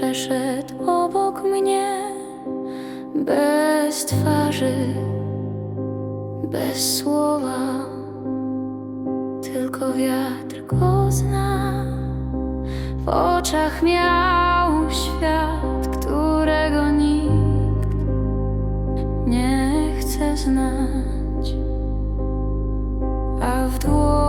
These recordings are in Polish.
przeszedł obok mnie bez twarzy, bez słowa, tylko wiatr go zna. W oczach miał świat, którego nikt nie chce znać, a w dłoniach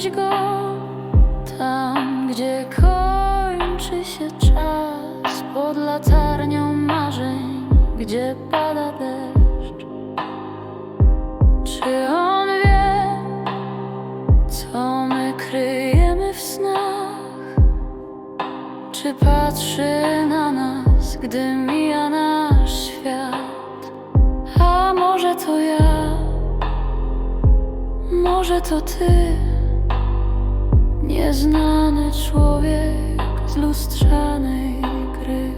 widziałeś go tam, gdzie kończy się czas pod latarnią marzeń, gdzie pada deszcz? Czy on wie, co my kryjemy w snach? Czy patrzy na nas, gdy mija nasz świat? A może to ja? Może to ty, nieznany człowiek z lustrzanej gry.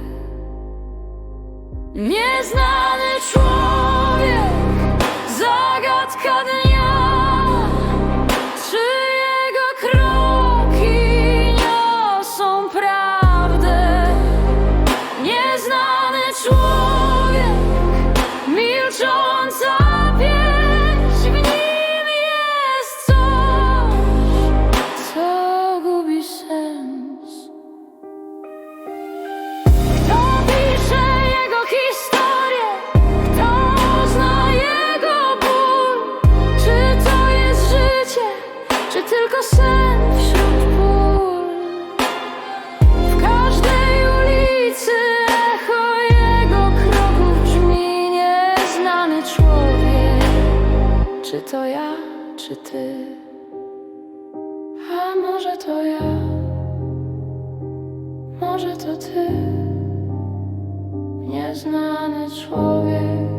Nieznany człowiek, zagadka dnia, czy jego kroki niosą prawdę? Nieznany człowiek, milcząca Czy to ja, czy ty? A może to ja? Może to ty? Nieznany człowiek